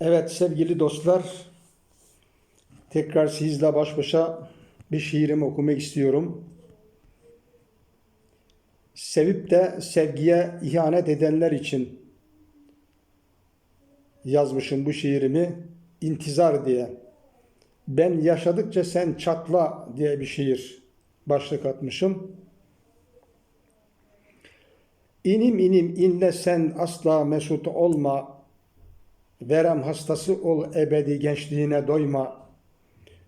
Evet sevgili dostlar, tekrar sizle baş başa bir şiirimi okumak istiyorum. Sevip de sevgiye ihanet edenler için yazmışım bu şiirimi intizar diye. Ben yaşadıkça sen çatla diye bir şiir başlık atmışım. İnim inim inle sen asla mesut olma. Verem hastası ol ebedi gençliğine doyma.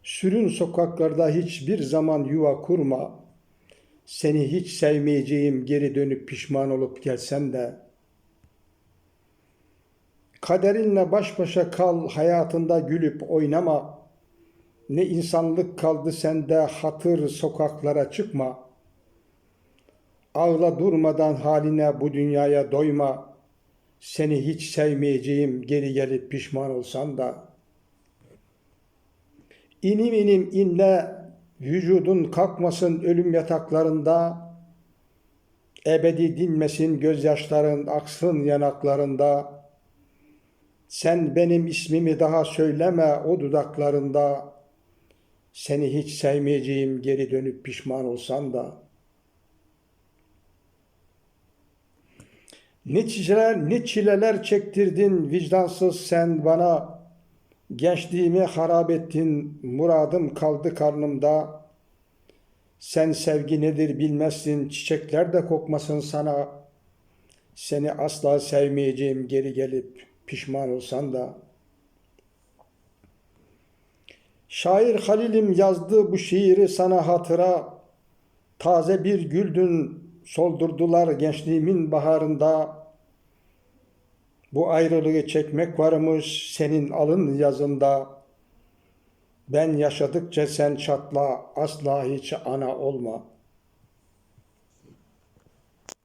Sürün sokaklarda hiçbir zaman yuva kurma. Seni hiç sevmeyeceğim geri dönüp pişman olup gelsem de. Kaderinle baş başa kal hayatında gülüp oynama. Ne insanlık kaldı sende hatır sokaklara çıkma. Ağla durmadan haline bu dünyaya doyma. Seni hiç sevmeyeceğim geri gelip pişman olsan da. İnim inim inle vücudun kalkmasın ölüm yataklarında. Ebedi dinmesin gözyaşların aksın yanaklarında. Sen benim ismimi daha söyleme o dudaklarında. Seni hiç sevmeyeceğim geri dönüp pişman olsan da.'' Ne çileler, ne çileler çektirdin vicdansız sen bana. Gençliğimi harap ettin, muradım kaldı karnımda. Sen sevgi nedir bilmezsin, çiçekler de kokmasın sana. Seni asla sevmeyeceğim geri gelip pişman olsan da. Şair Halil'im yazdı bu şiiri sana hatıra. Taze bir güldün, soldurdular gençliğimin baharında. Bu ayrılığı çekmek varmış senin alın yazında. Ben yaşadıkça sen çatla asla hiç ana olma.''